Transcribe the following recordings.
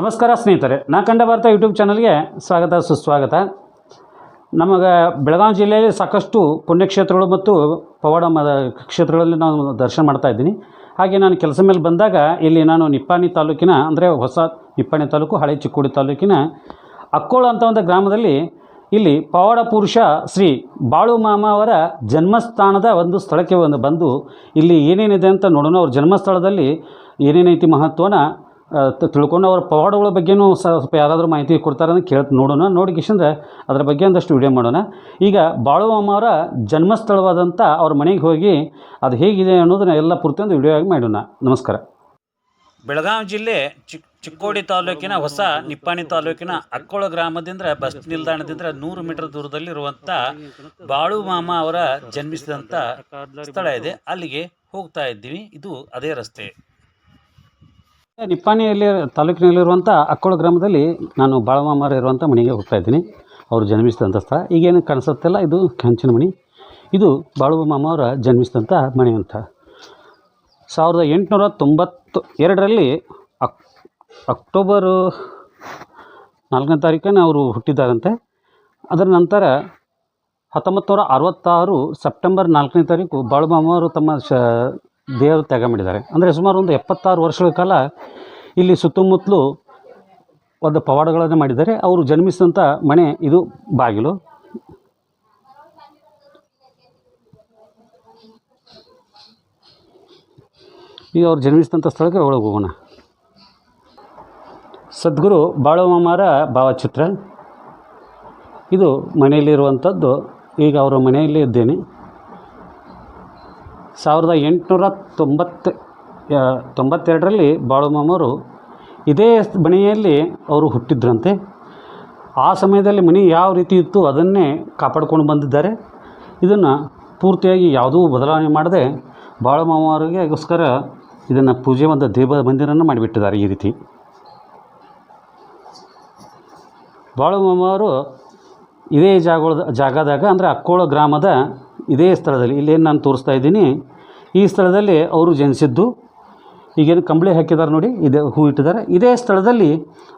ನಮಸ್ಕಾರ ಸ್ನೇಹಿತರೆ, ನಾ ಕಂಡ ಭಾರತ ಯೂಟ್ಯೂಬ್ ಚಾನಲ್ಗೆ ಸ್ವಾಗತ, ಸುಸ್ವಾಗತ. ನಮಗೆ ಬೆಳಗಾವಿ ಜಿಲ್ಲೆಯಲ್ಲಿ ಸಾಕಷ್ಟು ಪುಣ್ಯಕ್ಷೇತ್ರಗಳು ಮತ್ತು ಪವಾಡ ಕ್ಷೇತ್ರಗಳಲ್ಲಿ ನಾನು ದರ್ಶನ ಮಾಡ್ತಾ ಇದ್ದೀನಿ. ಹಾಗೆ ನಾನು ಕೆಲಸ ಮೇಲೆ ಬಂದಾಗ ಇಲ್ಲಿ ನಾನು ನಿಪ್ಪಾಣಿ ತಾಲೂಕಿನ, ಅಂದರೆ ಹೊಸ ನಿಪ್ಪಾಣಿ ತಾಲೂಕು, ಹಳೆ ಚಿಕ್ಕೋಡಿ ತಾಲೂಕಿನ ಅಕ್ಕೋಳ ಅಂತ ಒಂದು ಗ್ರಾಮದಲ್ಲಿ ಇಲ್ಲಿ ಪವಾಡ ಪುರುಷ ಶ್ರೀ ಬಾಳು ಮಾಮ ಅವರ ಜನ್ಮಸ್ಥಾನದ ಒಂದು ಸ್ಥಳಕ್ಕೆ ಒಂದು ಬಂದು ಇಲ್ಲಿ ಏನೇನಿದೆ ಅಂತ ನೋಡೋಣ. ಅವ್ರ ಜನ್ಮಸ್ಥಳದಲ್ಲಿ ಏನೇನೈತಿ ಮಹತ್ವನ ತಿಳ್ಕೊಂಡು ಅವ್ರ ಪವಾಡಗಳ ಬಗ್ಗೆನೂ ಸ- ಸ್ವಲ್ಪ ಯಾರಾದರೂ ಮಾಹಿತಿ ಕೊಡ್ತಾರೆ ಅಂತ ಕೇಳಿ ನೋಡೋಣ. ನೋಡಿ ಕಿಶಂದ್ರೆ ಅದ್ರ ಬಗ್ಗೆ ಒಂದಷ್ಟು ವಿಡಿಯೋ ಮಾಡೋಣ. ಈಗ ಬಾಳು ಮಾಮ ಅವರ ಜನ್ಮಸ್ಥಳವಾದಂಥ ಅವ್ರ ಮನೆಗೆ ಹೋಗಿ ಅದು ಹೇಗಿದೆ ಅನ್ನೋದನ್ನ ಎಲ್ಲ ಪೂರ್ತಿ ಒಂದು ವಿಡಿಯೋ ಆಗಿ ಮಾಡೋಣ. ನಮಸ್ಕಾರ. ಬೆಳಗಾವಿ ಜಿಲ್ಲೆ ಚಿಕ್ ಚಿಕ್ಕೋಡಿ ತಾಲೂಕಿನ ಹೊಸ ನಿಪ್ಪಾಣಿ ತಾಲೂಕಿನ ಅಕ್ಕೋಳ ಗ್ರಾಮದಿಂದ ಬಸ್ ನಿಲ್ದಾಣದಿಂದ ನೂರು ಮೀಟರ್ ದೂರದಲ್ಲಿರುವಂಥ ಬಾಳು ಮಾಮ ಅವರ ಜನ್ಮಿಸಿದಂಥ ಸ್ಥಳ ಇದೆ. ಅಲ್ಲಿಗೆ ಹೋಗ್ತಾ ಇದ್ದೀವಿ. ಇದು ಅದೇ ರಸ್ತೆ. ನಿಪ್ಪಾಣಿಯಲ್ಲಿ ತಾಲೂಕಿನಲ್ಲಿರುವಂಥ ಅಕ್ಕೋಳ ಗ್ರಾಮದಲ್ಲಿ ನಾನು ಬಾಳಮಾಮರ ಇರುವಂಥ ಮನೆಗೆ ಹೋಗ್ತಾ ಇದ್ದೀನಿ. ಅವರು ಜನ್ಮಿಸಿದಂಥ ಸ್ಥಳ ಈಗೇನು ಕಾಣಿಸುತ್ತಲ್ಲ. ಇದು ಕಂಚಿನ ಮಣಿ ಇದು ಬಾಳು ಮಾಮ ಅವರ ಜನ್ಮಿಸಿದಂಥ ಮನೆ ಅಂತ. ಸಾವಿರದ ಎಂಟುನೂರ ತೊಂಬತ್ತು ಎರಡರಲ್ಲಿ ಅಕ್, ಅಕ್ಟೋಬರು ನಾಲ್ಕನೇ ತಾರೀಕನ್ನು ಅವರು ಹುಟ್ಟಿದ್ದಾರಂತೆ. ಅದರ ನಂತರ ಹತ್ತೊಂಬತ್ತು ನೂರ ಅರವತ್ತಾರು ಸೆಪ್ಟೆಂಬರ್ ನಾಲ್ಕನೇ ತಾರೀಕು ಬಾಳುಮಾಮ ಅವರು ತಮ್ಮ ಶ ದೇವರು ತ್ಯಾಗ ಮಾಡಿದ್ದಾರೆ. ಅಂದರೆ ಸುಮಾರು ಒಂದು ಎಪ್ಪತ್ತಾರು ವರ್ಷಗಳ ಕಾಲ ಇಲ್ಲಿ ಸುತ್ತಮುತ್ತಲು ಒಂದು ಪವಾಡಗಳನ್ನು ಮಾಡಿದ್ದಾರೆ. ಅವರು ಜನ್ಮಿಸಿದಂಥ ಮನೆ ಇದು ಬಾಗಿಲು. ಈಗ ಅವ್ರು ಜನ್ಮಿಸಿದಂಥ ಸ್ಥಳಕ್ಕೆ ಒಳಗೆ ಹೋಗೋಣ. ಸದ್ಗುರು ಬಾಳುಮಾಮರ ಭಾವಚಿತ್ರ. ಇದು ಮನೆಯಲ್ಲಿರುವಂಥದ್ದು ಈಗ ಅವರ ಮನೆಯಲ್ಲೇ ಇದ್ದೇನೆ. ಸಾವಿರದ ಎಂಟುನೂರ ತೊಂಬತ್ತ ತೊಂಬತ್ತೆರಡರಲ್ಲಿ ಬಾಳುಮಾಮರು ಇದೇ ಮನೆಯಲ್ಲಿ ಅವರು ಹುಟ್ಟಿದ್ರಂತೆ. ಆ ಸಮಯದಲ್ಲಿ ಮನೆ ಯಾವ ರೀತಿ ಇತ್ತು ಅದನ್ನೇ ಕಾಪಾಡ್ಕೊಂಡು ಬಂದಿದ್ದಾರೆ. ಇದನ್ನು ಪೂರ್ತಿಯಾಗಿ ಯಾವುದೂ ಬದಲಾವಣೆ ಮಾಡದೆ ಬಾಳುಮಾಮರಿಗೋಸ್ಕರ ಇದನ್ನು ಪೂಜೆ ಒಂದು ದೇವ ಮಂದಿರನ್ನು ಮಾಡಿಬಿಟ್ಟಿದ್ದಾರೆ ಈ ರೀತಿ. ಬಾಳುಮಾಮವರು ಇದೇ ಜಾಗದ ಜಾಗದಾಗ ಅಂದರೆ ಅಕ್ಕೋಳ ಗ್ರಾಮದ ಇದೇ ಸ್ಥಳದಲ್ಲಿ, ಇಲ್ಲೇನು ನಾನು ತೋರಿಸ್ತಾ ಇದ್ದೀನಿ. ಈ ಸ್ಥಳದಲ್ಲಿ ಅವರು ಜನಿಸಿದ್ದು, ಈಗೇನು ಕಂಬಳಿ ಹಾಕಿದ್ದಾರೆ ನೋಡಿ, ಇದೇ ಹೂ ಇಟ್ಟಿದ್ದಾರೆ. ಇದೇ ಸ್ಥಳದಲ್ಲಿ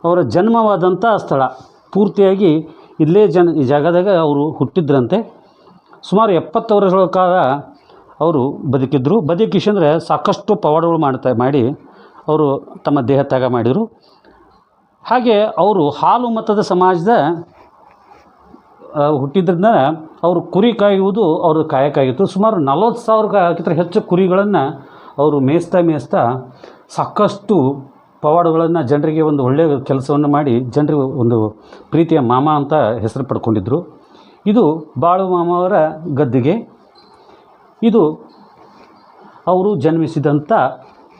ಅವರ ಜನ್ಮವಾದಂಥ ಸ್ಥಳ. ಪೂರ್ತಿಯಾಗಿ ಇಲ್ಲೇ ಜನ, ಈ ಜಾಗದಾಗ ಅವರು ಹುಟ್ಟಿದ್ರಂತೆ. ಸುಮಾರು ಎಪ್ಪತ್ತು ವರ್ಷಗಳ ಕಾಲ ಅವರು ಬದುಕಿದ್ರು. ಬದುಕಿಸಂದರೆ ಸಾಕಷ್ಟು ಪವಾಡಗಳು ಮಾಡ್ತಾ, ಮಾಡಿ ಅವರು ತಮ್ಮ ದೇಹ ತ್ಯಾಗ ಮಾಡಿದರು. ಹಾಗೆ ಅವರು ಹಾಲು ಮತದ ಸಮಾಜದ ಹುಟ್ಟಿದ್ರಿಂದ ಅವರು ಕುರಿ ಕಾಯುವುದು ಅವ್ರ ಕಾಯಕ್ಕಾಗಿತ್ತು. ಸುಮಾರು ನಲವತ್ತು ಕಾಯಕ್ಕಿಂತ ಹೆಚ್ಚು ಕುರಿಗಳನ್ನು ಅವರು ಮೇಯಿಸ್ತಾ ಮೇಯಿಸ್ತಾ ಸಾಕಷ್ಟು ಪವಾಡಗಳನ್ನು ಜನರಿಗೆ ಒಂದು ಒಳ್ಳೆಯ ಕೆಲಸವನ್ನು ಮಾಡಿ ಜನರಿಗೆ ಒಂದು ಪ್ರೀತಿಯ ಮಾಮ ಅಂತ ಹೆಸರು ಪಡ್ಕೊಂಡಿದ್ದರು ಇದು ಬಾಳು ಮಾಮ ಅವರ ಗದ್ದಿಗೆ. ಇದು ಅವರು ಜನ್ಮಿಸಿದಂಥ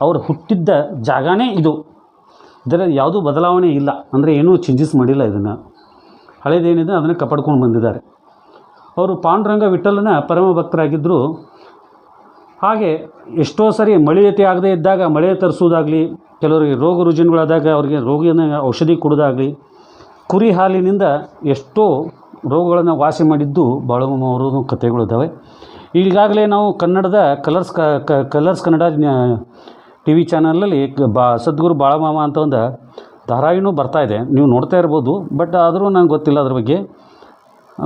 ಅವರು ಹುಟ್ಟಿದ್ದ ಜಾಗನೇ ಇದು. ಇದರಲ್ಲಿ ಯಾವುದೂ ಬದಲಾವಣೆ ಇಲ್ಲ. ಅಂದರೆ ಏನೂ ಚೇಂಜಸ್ ಮಾಡಿಲ್ಲ ಇದನ್ನು. ಹಳೇದೇನಿದೆ ಅದನ್ನು ಕಾಪಾಡ್ಕೊಂಡು ಬಂದಿದ್ದಾರೆ. ಅವರು ಪಾಂಡುರಂಗ ವಿಠಲನ ಪರಮ ಭಕ್ತರಾಗಿದ್ದರು ಹಾಗೆ ಎಷ್ಟೋ ಸರಿ ಮಳೆಯತೆ ಆಗದೇ ಇದ್ದಾಗ ಮಳೆ ತರಿಸೋದಾಗಲಿ ಕೆಲವರಿಗೆ ರೋಗ ರುಜಿನಗಳಾದಾಗ ಅವರಿಗೆ ರೋಗಿನ ಔಷಧಿ ಕೊಡೋದಾಗಲಿ ಕುರಿ ಹಾಲಿನಿಂದ ಎಷ್ಟೋ ರೋಗಗಳನ್ನು ವಾಸಿ ಮಾಡಿದ್ದು ಕಥೆಗಳು ಕಥೆಗಳಿದ್ದಾವೆ ಈಗಾಗಲೇ ನಾವು ಕನ್ನಡದ Colors Colors Kannada T V ಚಾನಲಲ್ಲಿ ಬಾ, ಸದ್ಗುರು ಬಾಳಮಾಮ ಅಂತ ಒಂದು ಧಾರಾವಾಹಿನೂ ಬರ್ತಾ ಇದೆ. ನೀವು ನೋಡ್ತಾ ಇರ್ಬೋದು, ಬಟ್ ಆದರೂ ನಂಗೆ ಗೊತ್ತಿಲ್ಲ ಅದ್ರ ಬಗ್ಗೆ.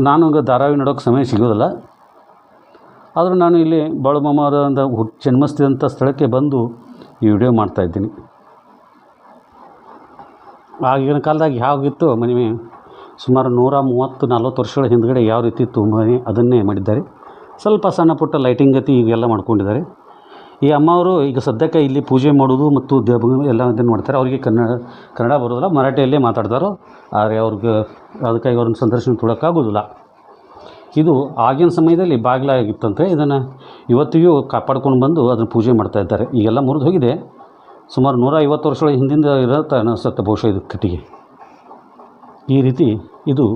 ನಾನು ಧಾರಾವಾಹಿ ನೋಡೋಕ್ಕೆ ಸಮಯ ಸಿಗೋದಿಲ್ಲ. ಆದರೂ ನಾನು ಇಲ್ಲಿ ಬಾಳುಮಾಮ ಅವರ ಒಂದು ಹುಟ್ಟು ಜನ್ಮಿಸಿದಂಥ ಸ್ಥಳಕ್ಕೆ ಬಂದು ಈ ವಿಡಿಯೋ ಮಾಡ್ತಾಯಿದ್ದೀನಿ ಆಗಿನ ಕಾಲದಾಗ ಯಾವಾಗಿತ್ತು ಮನೆ ಸುಮಾರು ನೂರ ಮೂವತ್ತು, ನಲ್ವತ್ತು ವರ್ಷಗಳ ಹಿಂದ್ಗಡೆ ಯಾವ ರೀತಿ ಇತ್ತು ಮನೆ ಅದನ್ನೇ ಮಾಡಿದ್ದಾರೆ. ಸ್ವಲ್ಪ ಸಣ್ಣ ಪುಟ್ಟ ಲೈಟಿಂಗ್ ಗತಿ ಈಗೆಲ್ಲ ಮಾಡ್ಕೊಂಡಿದ್ದಾರೆ. ಈ ಅಮ್ಮವರು ಈಗ ಸದ್ಯಕ್ಕೆ ಇಲ್ಲಿ ಪೂಜೆ ಮಾಡೋದು ಮತ್ತು ದೇವ ಎಲ್ಲ ಇದನ್ನು ಮಾಡ್ತಾರೆ. ಅವರಿಗೆ ಕನ್ನಡ ಕನ್ನಡ ಬರೋದಿಲ್ಲ, ಮರಾಠಿಯಲ್ಲೇ ಮಾತಾಡ್ತಾರೋ, ಆದರೆ ಅವ್ರಿಗೆ ಅದಕ್ಕಾಗಿ ಅವ್ರನ್ನ ಸಂದರ್ಶನ ತೊಡೋಕ್ಕಾಗೋದಿಲ್ಲ ಇದು ಆಗಿನ ಸಮಯದಲ್ಲಿ ಬಾಗಿಲಾಗಿತ್ತಂತೆ. ಇದನ್ನು ಇವತ್ತಿಗೂ ಕಾಪಾಡ್ಕೊಂಡು ಬಂದು ಅದನ್ನು ಪೂಜೆ ಮಾಡ್ತಾ ಇದ್ದಾರೆ. ಈಗೆಲ್ಲ ಮುರಿದು ಹೋಗಿದೆ. ಸುಮಾರು ನೂರ ಐವತ್ತು ವರ್ಷಗಳ ಹಿಂದಿಂದ ಇರುತ್ತೆ ಅನಿಸುತ್ತೆ ಬಹುಶಃ ಇದು ಕಟ್ಟಿಗೆ. ಈ ರೀತಿ ಇದು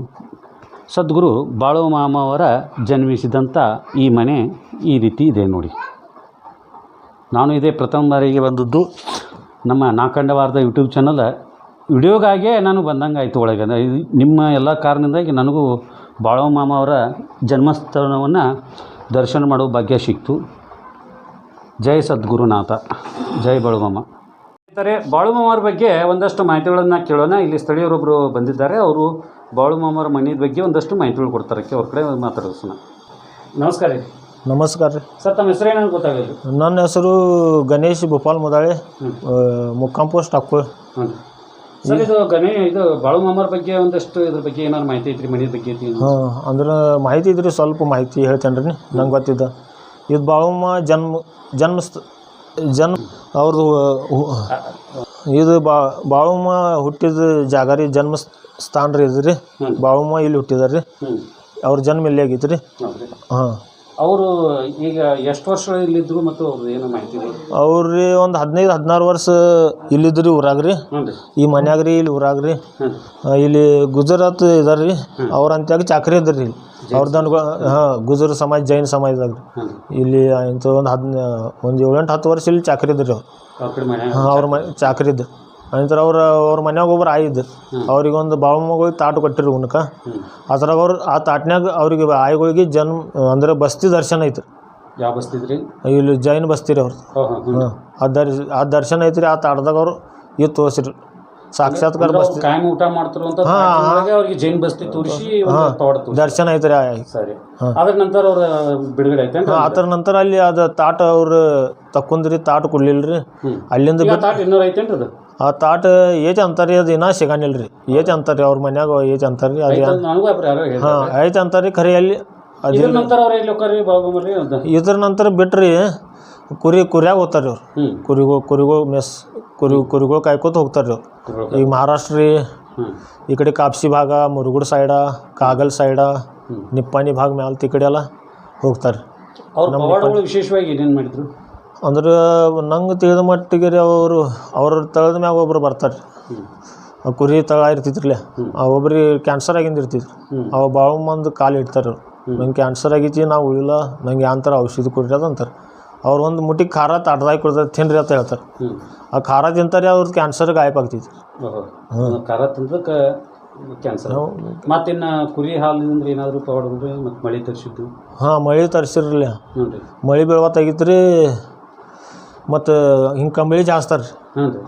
ಸದ್ಗುರು ಬಾಳು ಮಾಮ ಅವರ ಜನ್ಮಿಸಿದಂಥ ಈ ಮನೆ ಈ ರೀತಿ ಇದೆ ನೋಡಿ. ನಾನು ಇದೇ ಪ್ರಥಮ ಬಾರಿಗೆ ಬಂದದ್ದು ನಮ್ಮ ನಾಕಂಡವಾರದ ಯೂಟ್ಯೂಬ್ ಚಾನಲ್. ವಿಡಿಯೋಗಾಗೆ ನಾನು ಬಂದಂಗೆ ಆಯಿತು ಒಳಗೆ ನಿಮ್ಮ ಎಲ್ಲ ಕಾರಣದಿಂದಾಗಿ ನನಗೂ ಬಾಳವ ಮಾಮ ಅವರ ಜನ್ಮಸ್ಥಾನವನ್ನು ದರ್ಶನ ಮಾಡೋ ಭಾಗ್ಯ ಸಿಕ್ತು. ಜೈ ಸದ್ಗುರುನಾಥ. ಜೈ ಬಾಳುಮಾಮ ಸ್ನೇಹಿತರೆ ಬಾಳುಮಾಮರ ಬಗ್ಗೆ ಒಂದಷ್ಟು ಮಾಹಿತಿಗಳನ್ನು ಕೇಳೋಣ. ಇಲ್ಲಿ ಸ್ಥಳೀಯರೊಬ್ಬರು ಬಂದಿದ್ದಾರೆ. ಅವರು ಬಾಳುಮಾಮರ ಮನೆಯ ಬಗ್ಗೆ ಒಂದಷ್ಟು ಮಾಹಿತಿಗಳು ಕೊಡ್ತಾರೆ. ಅವ್ರ ಕಡೆ ಮಾತಾಡೋಣ. ನಮಸ್ಕಾರ ನಮಸ್ಕಾರ ರೀ. ಸರ್ ತಮ್ಮ ಹೆಸರು ಏನಂತ ಗೊತ್ತಾಗಲ್ಲ ನನ್ನ ಹೆಸರು ಗಣೇಶ್ ಭೋಪಾಲ್ ಮುದಾಳೆ. ಮುಕ್ಕಾಂ ಪೋಸ್ಟ್ ಹ್ಞೂ ಸರ್ ಇದು ಗಣೇ ಇದು ಬಾಳುಮಾಮರ ಬಗ್ಗೆ ಒಂದಷ್ಟು ಇದ್ರ ಬಗ್ಗೆ ಏನಾರು ಮಾಹಿತಿ ಐತ್ರಿ ಮನೆ ಬಗ್ಗೆ ಐತಿ ಹಾಂ ಅಂದ್ರೆ ಮಾಹಿತಿ ಇದ್ರಿ ಸ್ವಲ್ಪ ಮಾಹಿತಿ ಹೇಳ್ತೇನೆ ರೀ ನಂಗೆ ಗೊತ್ತಿದ್ದ. ಇದು ಬಾಳಮ್ಮ ಜನ್ಮ ಜನ್ಮ ಜನ್ಮ ಅವ್ರದ್ದು ಇದು ಬಾ ಬಾಳಮ್ಮ ಹುಟ್ಟಿದ ಜಾಗ ರೀ ಜನ್ಮ ಸ್ಥಾನ ರೀ ಇದು ರೀ. ಬಾಳಮ್ಮ ಇಲ್ಲಿ ಹುಟ್ಟಿದಾರೆ ರೀ. ಅವ್ರ ಜನ್ಮ ಇಲ್ಲಿ ಆಗೈತೆ ರೀ ಹಾಂ. ಅವರು ಈಗ ಎಷ್ಟು ವರ್ಷ ಇಲ್ಲಿದ್ರು ಮತ್ತು ಅವ್ರದ್ದು ಮಾಹಿತಿ ಮಾಹಿತಿಗಳು ಅವ್ರಿ ಒಂದು ಹದಿನೈದು ಹದಿನಾರು ವರ್ಷ ಇಲ್ಲಿದ್ರಿ ಊರಾಗ ರೀ ಹ್ಞೂ ರೀ. ಈ ಮನ್ಯಾಗ ರೀ ಇಲ್ಲಿ ಊರಾಗ ರೀ. ಹ್ಞೂ ಆ, ಇಲ್ಲಿ ಗುಜರಾತ್ ಇದಾರ ರೀ. ಅವ್ರ ಅಂತ್ಯಾಗ ಚಾಕ್ರಿ ಇದ್ರಿ ಇಲ್ಲಿ ಅವ್ರದ್ದು ಹಾಂ ಗುಜರ್ ಸಮಾಜ ಜೈನ್ ಸಮಾಜದಾಗ ರೀ. ಹ್ಞೂ ಇಲ್ಲಿ ಇಂಥ ಒಂದು ಹದಿನ ಒಂದು ಏಳೆಂಟು ಹತ್ತು ವರ್ಷ ಇಲ್ಲಿ ಚಾಕ್ರಿ ಇದ್ರಿ ಅವ್ರು. ಅವ್ರ ಕಡೆ ಮನೆ ಹಾಂ ಅವ್ರ ಮನೆ ಚಾಕ್ರಿ ಇದ್ದು ನಂತರ ಅವ್ರ ಅವ್ರ ಮನ್ಯಾಗ ಒಬ್ರು ಆಯಿ ಇದ್ದು ಅವ್ರಿಗೆ ಒಂದು ಬಾಳ ಮಗಳಿಗೆ ತಾಟು ಕೊಟ್ಟಿರಿ ಉಣ್ಕ ಅದ್ರಾಗ ಅವ್ರು ಆ ತಾಟ್ನ್ಯಾಗ ಅವ್ರಿಗೆ ಆಯಿಗಳಿಗೆ ಜನ್ಮ ಅಂದ್ರೆ ಬಸ್ತಿ ದರ್ಶನ ಐತ್ರಿ. ಯಾವ ಬಸ್ತಿದ್ರಿ ಇಲ್ಲಿ ಜೈನ್ ಬಸ್ತಿರಿ ಅವ್ರ ಹಾಂ ಆ ದರ್ಶ ಆ ದರ್ಶನ ಐತ್ರಿ ಆ ತಾಟದಾಗ ಅವ್ರು ಇದು ತೋರಿಸ್ರಿ. ಸಾಕ್ಷಾತ್ಕಾರ ಬಸ್ತಿ. ಕಾಯಂ ಊಟ ಮಾಡ್ತಿರೋ ಅಂತ ಅವ್ರಿಗೆ ಜೈನ್ ಬಸ್ತಿ ತೋರಿಸಿ ದರ್ಶನ ಐತ್ರಿ ಆ ಸರಿ. ಅದ್ರ ನಂತರ ಅವ್ರ ಬಿಡುಗಡೆ ಐತೆ ಆತರ ನಂತರ ಅಲ್ಲಿ ಅದು ತಾಟ ಅವ್ರು ತಕ್ಕೊಂದ್ರಿ ತಾಟ ಕೊಡ್ಲಿಲ್ಲ ರೀ ಅಲ್ಲಿಂದ ತಾಟ್ ಇನ್ನೂರ ಐತೇನ್ರಿ ಅದು? ಆ ತಾಟ ಏಜ್ ಅಂತಾರಿ ಅದು ಇನ್ನೂ ಸಿಗಂಗಿಲ್ಲ ರೀ ಏಜ್ ಅಂತಾರಿ ಅವ್ರ ಮನ್ಯಾಗ ಏಜ್ ಅಂತಾರಿ ಅದು. ನನಗೂ ಯಾರೋ ಹೇಳಿದ್ರು. ಹಾಂ ಐತೆ ಅಂತಾರಿ ಖರೆ ಅಲ್ಲಿ. ಅದು. ಇದ್ರ ನಂತರ ಅವ್ರ ಎಲ್ಲಿ ಹೋಗ್ರಿ ಬಾಬುಮರಿ ಅಂತ ಇದ್ರ ನಂತರ ಬಿಟ್ರಿ ಕುರಿ ಕುರಿಯಾಗ ಹೋಗ್ತಾರ್ರಿ ಅವ್ರು. ಕುರಿಗೋ ಕುರಿಗೋ ಕುರಿಗಳು ಮೆಸ್ ಕುರಿ ಕುರಿಗೋ ಕಾಯ್ಕೋತ ಹೋಗ್ತಾರ್ರಿ ಅವ್ರು. ಈಗ ಮಹಾರಾಷ್ಟ್ರ ರೀ ಈ ಕಡೆ ಕಾಪ್ಸಿ ಭಾಗ ಮುರುಗುಡ್ ಸೈಡ ಕಾಗಲ್ ಸೈಡ ನಿಪ್ಪಾಣಿ ಭಾಗ ಮ್ಯಾಲ ಈ ಕಡೆ ಎಲ್ಲ ಹೋಗ್ತಾರೆ. ಅವ್ರ ಪವಾಡಗಳು ವಿಶೇಷವಾಗಿ ಏನೇನು ಮಾಡಿದ್ರು? ಅಂದ್ರೆ ನಂಗೆ ತಿಳಿದ ಮಟ್ಟಿಗೆ ರೀ ಅವರು ಅವ್ರ ತಳದ ಮ್ಯಾಗ ಒಬ್ರು ಬರ್ತಾರೆ. ಆ ಕುರಿ ತಳ ಇರ್ತಿದ್ರಲ್ಲ ಆ ಒಬ್ರಿಗೆ ಕ್ಯಾನ್ಸರ್ ಆಗಿಂದ ಇರ್ತಿದ್ರು. ಹ್ಮ್. ಅವ ಭಾಳ ಮಂದಿ ಕಾಲು ಇಡ್ತಾರೆ ಅವ್ರು. ನಂಗೆ ಕ್ಯಾನ್ಸರ್ ಆಗೈತಿ ನಾವು ಉಳಿಲ್ಲ ನಂಗೆ ಯಾಂತರ ಔಷಧಿ ಕೊಡ್ರಿ ಅದು ಅಂತಾರೆ. ಅವ್ರು ಒಂದು ಮುಟ್ಟಿ ಖಾರ ತಾಟ್ದಾಗಿ ಕೊಡ್ತಾರೆ ತಿನ್ರಿ ಅಂತ ಹೇಳ್ತಾರೆ. ಆ ಖಾರ ತಿಂತಾರೆ ಅವ್ರ ಕ್ಯಾನ್ಸರ್ ಗಾಯಪ್ ಆಗ್ತೈತಿ ಓಹೋ ಖಾರ ತಿಂದಕ್ಕ ಕ್ಯಾನ್ಸರ್ ಮತ್ತಿನ್ನ ಕುರಿ ಹಾಲಿನಿಂದ ಏನಾದರೂ ಮತ್ತೆ ಮಳಿ ತರಿಸಿದ್ದು? ಹಾಂ ಮಳೆ ತರಿಸಿರ್ಲಿ ಮಳೆ ಬೀಳ್ವತ್ತಾಗಿತ್ತು ರೀ ಮತ್ತು ಹಿಂಗೆ ಕಂಬಳಿ ಜಾಸ್ತಾರೆ ರೀ ಹ್ಞೂ ರೀ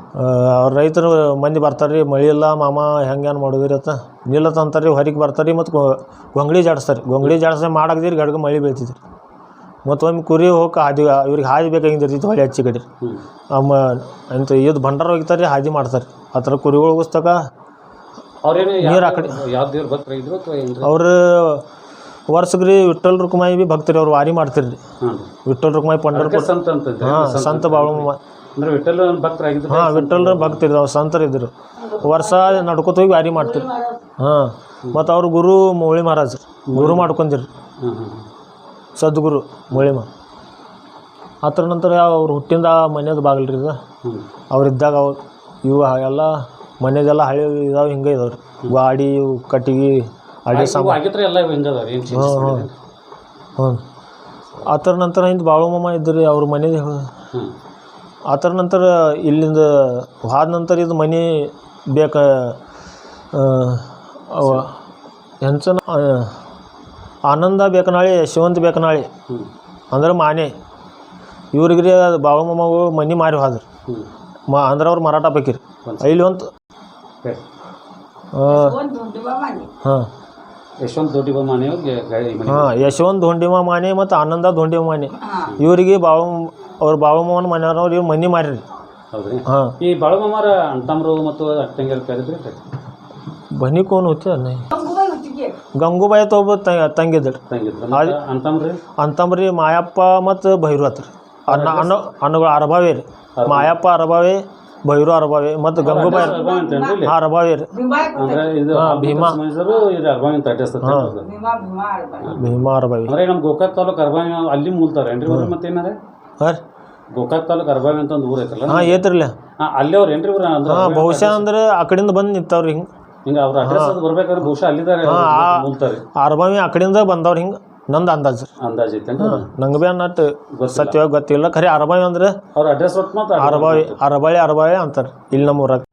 ಅವ್ರ ರೈತರು ಮಂದಿ ಬರ್ತಾರೆ ರೀ ಮಳೆ ಇಲ್ಲ ಮಾಮ ಹೆಂಗೇನು ಮಾಡೋದ್ರಿ ಅಂತ ನಿಲ್ಲತ್ತ ಅಂತಾರೆ ರೀ ಹೊರಗೆ ಬರ್ತಾರೆ ರೀ ಮತ್ತು ಗೊಂಗಳಿ ಜಾಡಿಸ್ತಾರೆ ಗೊಂಗಳಿ ಜಾಡಿಸ್ದೆ ಮಾಡಾಕ್ದಿರಿ ಗಡ್ಗೆ ಮಳೆ ಬೀಳ್ತಿದ್ರಿ. ಮತ್ತು ಒಮ್ಮೆ ಕುರಿ ಹೋಗಿ ಹಾದಿ ಇವ್ರಿಗೆ ಹಾದಿ ಬೇಕಾಗಿದ್ದಿರ್ತಿತ್ತು ಹೊಳೆ ಹಚ್ಚಿ ಕಡೆ ಅಮ್ಮ ಅಂತ ಇದು ಭಂಡಾರ ಹೋಗ್ತಾರೆ ರೀ ಹಾದಿ ಮಾಡ್ತಾರೆ ಆ ಥರ ಕುರಿಗಳು ಉಗಿಸ್ತಕ ಅವ್ರೇನು ನೀರು ಆ ಅವ್ರು ವರ್ಷಕ್ಕೆ ರೀ ವಿಠ್ಠಲ್ ರುಕ್ಮಾಯಿ ಬಿ ಭಕ್ತರಿ ಅವ್ರು ವಾರಿ ಮಾಡ್ತೀರಿ ರೀ ವಿಠಲ್ ವಿಠ್ಠಲ್ ರುಕ್ಮಾಯಿ ಪಂಡರ್ಪುರ ಸಂತ ಹಾಂ ಸಂತ ಬಾಳಮ್ಮ ಅಂದ್ರೆ ವಿಠಲ್ ಭಕ್ತರಾಗಿದ್ರು ಹಾಂ ವಿಠ್ಠಲ್ರ ಭಕ್ತರು ಅವ್ರು ಸಂತರು ಇದ್ರು ವರ್ಷ ನಡ್ಕೊತ ಹೋಗಿ ವಾರಿ ಮಾಡ್ತೀರಿ ಹಾಂ ಮತ್ತು ಅವ್ರ ಗುರು ಮೌಳಿ ಮಹಾರಾಜ್. ಗುರು ಹ್ಮ್ ಸದ್ಗುರು ಮೌಳಿ ಮಾ ಆ ನಂತರ ಅವ್ರು ಹುಟ್ಟಿಂದ ಮನೆಯದು ಬಾಗಿಲ್ರಿ ಇದು. ಹ್ಮ್. ಅವ್ರು ಇವು ಹಾಗೆಲ್ಲ ಮನೆಯದೆಲ್ಲ ಹಳೆ ಇದಾವೆ ಹಿಂಗೆ ಇದಾವೆ ರೀ ಗಾಡಿ ಕಟ್ಟಿಗೆ ಅಡಿ ಇವು ಆಗಿದ್ರೆ ಎಲ್ಲ ಹೆಂಗದಾವ ಏನು ಚೇಂಜಸ್ ಮಾಡಿಲ್ಲ ಹ್ಞೂ ಆ ಥರ ನಂತರ ಹಿಂದೆ ಬಾಳುಮಮ್ಮ ಇದ್ದರು ರೀ ಅವ್ರ ಮನೆ ಆತರ ಆ ಥರ ನಂತರ ಇಲ್ಲಿಂದ ಹೋದ ನಂತರ ಇದು ಮನೆ ಬೇಕ ಅವ ಹೆಂಚನ ಆನಂದ ಬೇಕನಾಳಿ ಯಶವಂತ ಬೇಕನಾಳಿ. ಅಂದ್ರೆ ಮಾನೆ. ಇವ್ರಿಗೆ ರೀ ಬಾಳುಮಮ್ಮಗಳು ಮನೆ ಮಾರಿ ಹೋದ್ರು. ಮಾ ಅಂದ್ರೆ ಅವ್ರು ಮರಾಠ ಬೇಕಿರಿ. ಇಲ್ಲಿ ಒಂದು ಸರಿ. ಹಾಂ. ಯಶವಂತ್ ದೊಡ್ಡಿ ಮನೆಯವ್ರಿಗೆ ಗಾಡಿ ಮನೆ ಹಾಂ ಯಶವಂತ್ ಧೋಂಡಿಮ ಮಾನೆ ಮತ್ತು ಆನಂದ ಧೋಂಡಿಮ ಮಾನೆ ಇವರಿಗೆ ಬಾವು ಅವ್ರ ಬಾವಮ್ಮನ ಮನೆಯವ್ರು ಇವ್ರು ಮನೆ ಮಾರಿ ಹೌದ್ರಿ? ಹಾಂ. ಈ ಬಾಳಮಮಾರ ಅಣ್ತಮ್ರು ಮತ್ತು ಅಕ್ಕಂಗಿಯರ್ ಕರೆದ್ರಿ ಬನ್ನಿ ಕೋನ್ ಹೋತಿ ಅನ್ನ ಗಂಗೂಬಾಯಿ ತೊಬ್ಬ ತಂಗಿದ್ರು. ತಂಗಿದ್ರು ಅಂತಂಬ್ರಿ ಮಾಯಪ್ಪ ಮತ್ತು ಭೈರು ಅಣ್ಣ ಅನ್ನ ಅನ್ನ ಅನ್ನಗಳು ಅರಬಾವಿ ರೀ. ಮಾಯಪ್ಪ ಅರಬಾವಿ ಭೈರು ಅರಬಾವಿ ಮತ್ತು ಗಂಗೂಬಾಯಿ ಹಾಂ ಅರಬಾವಿ ರೀ. ಅಂದ್ರೆ ಇದು ಭೀಮಾ. ಸಮಾಜರು ಇದು ಅರ್ಬಾವಿ ಅಂತ ಭೀಮಾ ಅರಬಾವಿ. ಅಂದ್ರೆ ನಮ್ಮ ಗೋಕಾಕ್ ತಾಲೂಕ್ ಅರ್ಬಾವಿ ಅಲ್ಲಿ ಮೂಲ್ತಾರೆ ಏನ್ರಿ ಮತ್ತೆ ಮತ್ತೇನಾರ? ಹಾಂ ರೀ. ಗೋಕಾಕ್ ತಾಲೂಕ್ ಅರ್ಬಾವಿ ಅಂತ ಒಂದು ಊರ್ ಐತಲ್ಲ? ಹಾಂ ಏತ್ರಿಲ್ಲ ಹಾ, ಅಲ್ಲೇ ಅವ್ರು ಏನ್ರಿ ಇವ್ರ ಅಂದ್ರೆ ಹಾಂ ಬಹುಶಃ ಅಂದ್ರೆ ಆ ಕಡೆಯಿಂದ ಬಂದು ನಿಂತವ್ರಿ ಹಿಂಗೆ. ಹಿಂಗ ಅವ್ರ ಅಡ್ರೆಸ್ ಬರ್ಬೇಕಾದ್ರೆ ಬಹುಶಃ ಅಲ್ಲಿದ್ದಾರೆ ಮೂಲ್ತಾರೆ ಅರಬಾವಿ ಆ ಕಡೆಯಿಂದ ಬಂದವ್ರು ಹಿಂಗೆ. ನಂದು ಅಂದಾಜು. ಅಂದಾಜ್ ನಂಗೆ ಬಿ ಅನ್ನಟ್ಟು ಸತ್ಯವಾಗಿ ಗೊತ್ತಿಲ್ಲ. ಖರೆ ಅರಬಾವಿ ಅಂದ್ರೆ ಅವ್ರ ಅಡ್ರೆಸ್ ಒಟ್ಟು ಮಾತ್ರ ಅರಬಾವಿ ಅರಬಾಳಿ ಅರಬಾವಿ ಅಂತಾರೆ. ಇಲ್ಲಿ ನಮ್ಮ ಊರಾಗ